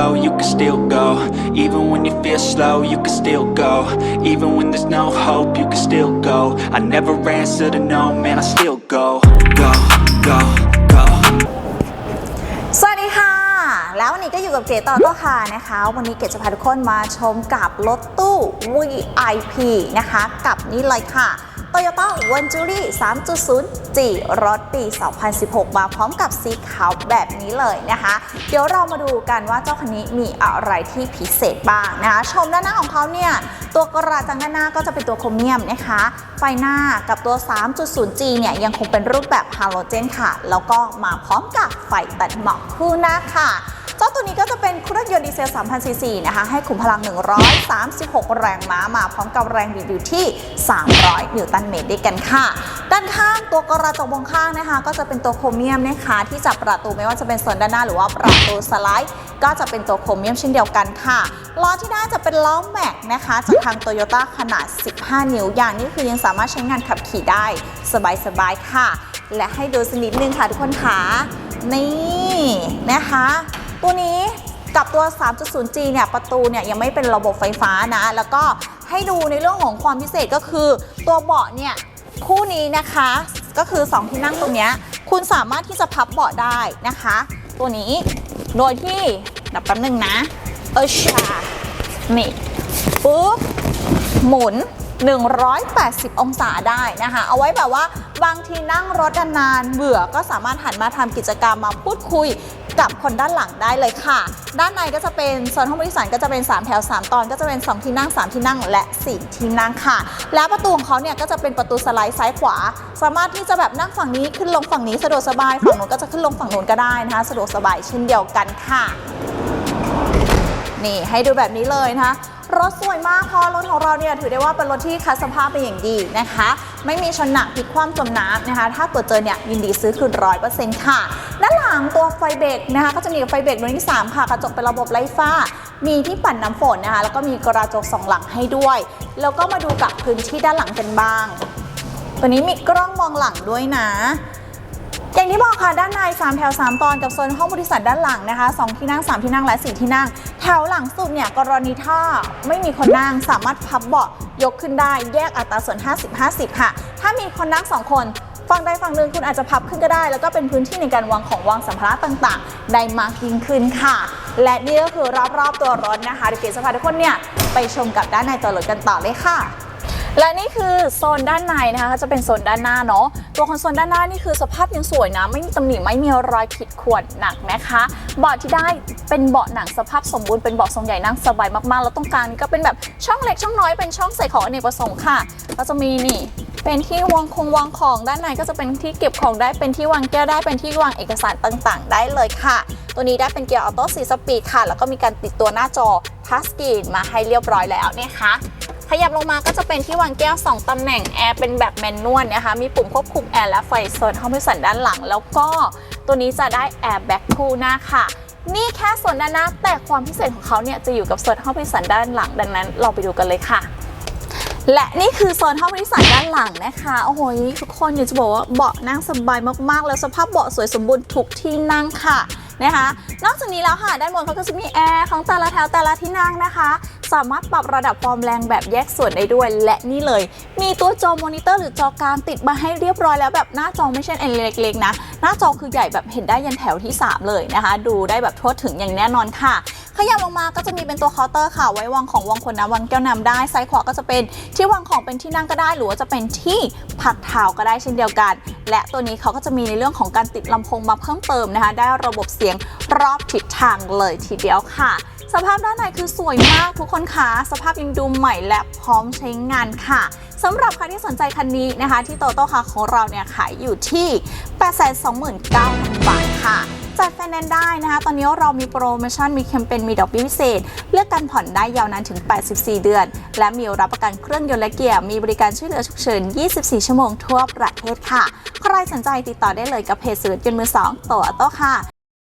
low, you can still go. Even when you feel slow, you can still go. Even when there's no hope, you can still go. I never answer to no, man, I still go. Go, go, go. สวัสดีค่ะ แล้ววันนี้ก็อยู่กับเจต่อโตค่ะนะคะ วันนี้เกดจะพาทุกคนมาชมกับรถตู้ VIP นะคะ กับนี่เลยค่ะ Toyota v e n t u r i 3.0 G รถปี 2016 มาพร้อมกับสีขาวแบบนี้เลยนะคะ เดี๋ยวเรามาดูกันว่าเจ้าคันนี้มีอะไรที่พิเศษบ้างนะคะชมด้านหน้าของเขาเนี่ยตัวกระจังด้านหน้าก็จะเป็นตัวโครเมียมนะคะ ไฟหน้ากับตัว 3.0G เนี่ยยังคงเป็นรูปแบบฮาโลเจนค่ะ แล้วก็มาพร้อมกับไฟตัดหมอกคู่หน้าค่ะเจ้าตัวนี้ก็จะเป็นเครื่องยนต์ดีเซล 3,000 ซีซีนะคะ ให้ขุมพลัง 136 แรงม้า มาพร้อมกับแรงบิดอยู่ที่ 300 นิวตันเมตรด้วยกันค่ะ ด้านข้างตัวกระจกมองข้างนะคะ ก็จะเป็นตัวโครเมียมนะคะที่จับประตูไม่ว่าจะเป็นโซนด้านหน้าหรือว่าประตูสไลด์ ก็จะเป็นตัวโครเมียมเช่นเดียวกันค่ะล้อที่หน้าจะเป็นล้อแม็กนะคะจากทางโตโยต้าขนาด 15 นิ้วอย่างนี้คือยังสามารถใช้งานขับขี่ได้สบายๆค่ะ และให้ดูสนิดนึงค่ะทุกคนค่ะนี่นะคะ ตัวนี้กับตัว 3.0G เนี่ย ประตูเนี่ย ยังไม่เป็นระบบไฟฟ้านะ แล้วก็ ให้ดูในเรื่องของความพิเศษก็คือ ตัวเบาะเนี่ยคู่นี้นะคะ ก็คือ 2 ที่นั่งตรงนี้คุณสามารถที่จะพับเบาะได้นะคะ ตัวนี้โดยที่ดับแป๊บนึงนะ เออชานี่ปุ๊บหมุน 180 องศาได้นะคะ เอาไว้แบบว่าบางทีนั่งรถนานๆเบื่อก็สามารถหันมาทำกิจกรรมมาพูดคุยกับคนด้านหลังได้เลยค่ะ ด้านในก็จะเป็นโซนห้องบริษัทก็จะเป็น 3 แถว 3 ตอน ก็จะเป็น 2 ที่นั่ง 3 ที่นั่ง และ 4 ที่นั่งค่ะ และประตูของเขาเนี่ยก็จะเป็นประตูสไลด์ซ้ายขวา สามารถที่จะแบบนั่งฝั่งนี้ขึ้นลงฝั่งนี้สะดวกสบาย ฝั่งนู้นก็จะขึ้นลงฝั่งนู้นก็ได้นะคะ สะดวกสบายเช่นเดียวกันค่ะ นี่ให้ดูแบบนี้เลยนะคะ รถสวยมากเพราะรถของเราเนี่ยถือได้ว่าเป็นรถที่คัดสภาพเป็นอย่างดีนะคะ ไม่มีชนหนักพลิกคว่ำจมน้ำนะคะ ถ้าเกิดเจอเนี่ยยินดีซื้อคืนร้อยเปอร์เซ็นต์ค่ะ ด้านหลังตัวไฟเบรกนะคะ ก็จะมีไฟเบรกดวงที่ 3 ค่ะ กระจกเป็นระบบไร้ฝ้า มีที่ปั่นน้ำฝนนะคะ แล้วก็มีกระจกสองหลังให้ด้วย แล้วก็มาดูกับพื้นที่ด้านหลังกันบ้าง ตัวนี้มีกล้องมองหลังด้วยนะ อย่างที่บอกค่ะด้านใน 3 แถว 3 ตอนกับโซนห้องบริษัทด้านหลังนะคะ 2 ที่นั่ง 3 ที่นั่งและ 4 ที่นั่ง แถวหลังสุดเนี่ยกรณีถ้าไม่มีคนนั่งสามารถพับเบาะยกขึ้นได้แยกอัตราส่วน 50-50 ค่ะ ถ้ามีคนนั่ง 2 คนฝั่งใดฝั่งหนึ่งคุณอาจจะพับขึ้นก็ได้ แล้วก็เป็นพื้นที่ในการวางของวางสัมภาระต่าง ๆ ได้มากยิ่งขึ้นค่ะ และนี่ก็คือรอบๆตัวรถนะคะเดี๋ยวเกศจะพาทุกคนเนี่ยไปชมกับด้านในตัวรถกันต่อเลยค่ะ และนี่คือโซนด้านในนะคะก็จะเป็นโซนด้านหน้าเนาะตัวคอนโซลด้านหน้านี่คือสภาพยังสวยนะ ไม่มีตำหนิไม่มีรอยขีดข่วนหนักนะคะเบาะที่ได้เป็นเบาะหนังสภาพสมบูรณ์เป็นเบาะทรงใหญ่นั่งสบายมากๆ แล้วตรงกลางนี่ก็เป็นแบบช่องเล็กช่องน้อยเป็นช่องใส่ของอเนกประสงค์ค่ะก็จะมีนี่เป็นที่วางคงวางของด้านในก็จะเป็นที่เก็บของได้เป็นที่วางแก้วได้เป็นที่วางเอกสารต่างๆ ได้เลยค่ะ ตัวนี้ได้เป็นเกียร์ออโต้สีสปีดค่ะ แล้วก็มีการติดตัวหน้าจอทัชสกรีนมาให้เรียบร้อยแล้วนะคะ ขยับลงมาก็จะเป็นที่วางแก้ว 2 ตำแหน่งแอร์เป็นแบบแมนนวลนะคะ มีปุ่มควบคุมแอร์และไฟโซนห้องผู้โดยสารด้านหลัง แล้วก็ตัวนี้จะได้แอร์แบ็คคู่หน้าค่ะ นี่แค่ส่วนด้านหน้าแต่ความพิเศษของเขาเนี่ยจะอยู่กับโซนห้องผู้โดยสารด้านหลังดังนั้น เราไปดูกันเลยค่ะและนี่คือโซนห้องผู้โดยสารด้านหลังนะคะ โอ้โหทุกคนอยากจะบอกว่าเบาะนั่งสบายมากๆ แล้วสภาพเบาะสวยสมบูรณ์ทุกที่นั่งค่ะ นะคะ นอกจากนี้แล้วค่ะด้านบนเขาก็จะมีแอร์ของแต่ละแถวแต่ละที่นั่งนะคะ สามารถปรับระดับความแรงแบบแยกส่วนได้ด้วย และนี่เลย มีตัวจอมอนิเตอร์หรือจอกลางติดมาให้เรียบร้อยแล้วแบบหน้าจอไม่ใช่อันเล็กๆนะ หน้าจอคือใหญ่แบบเห็นได้ยันแถวที่ 3 เลยนะคะ ดูได้แบบทั่วถึงอย่างแน่นอนค่ะ ขยับลงมาก็จะมีเป็นตัวเคาน์เตอร์ค่ะ ไว้วางของวางขวดน้ำวางแก้วน้ำได้ซ้ายขวาก็จะเป็นที่วางของเป็นที่นั่งก็ได้ หรือว่าจะเป็นที่พักเท้าก็ได้เช่นเดียวกัน และตัวนี้เขาก็จะมีในเรื่องของการติดลำโพงมาเพิ่มเติมนะคะ ได้ระบบเสียงรอบทิศทางเลยทีเดียวค่ะสภาพด้านในคือสวยมากทุกคนคะสภาพยังดูใหม่และพร้อมใช้งานค่ะสำหรับใครที่สนใจคันนี้นะคะ ที่โตโต้คาของเราเนี่ยขายอยู่ที่ 829,000 บาทค่ะ จัดไฟแนนซ์ได้นะคะ ตอนนี้เรามีโปรโมชั่น มีแคมเปญ มีดอกเบี้ยพิเศษ เลือกการผ่อนได้ยาวนานถึง 84 เดือน และมีรับประกันเครื่องยนต์และเกียร์ มีบริการช่วยเหลือฉุกเฉิน 24 ชั่วโมงทั่วประเทศค่ะ ใครสนใจติดต่อได้เลยกับเพจสื่อยนต์มือสองโตโต้ค่ะ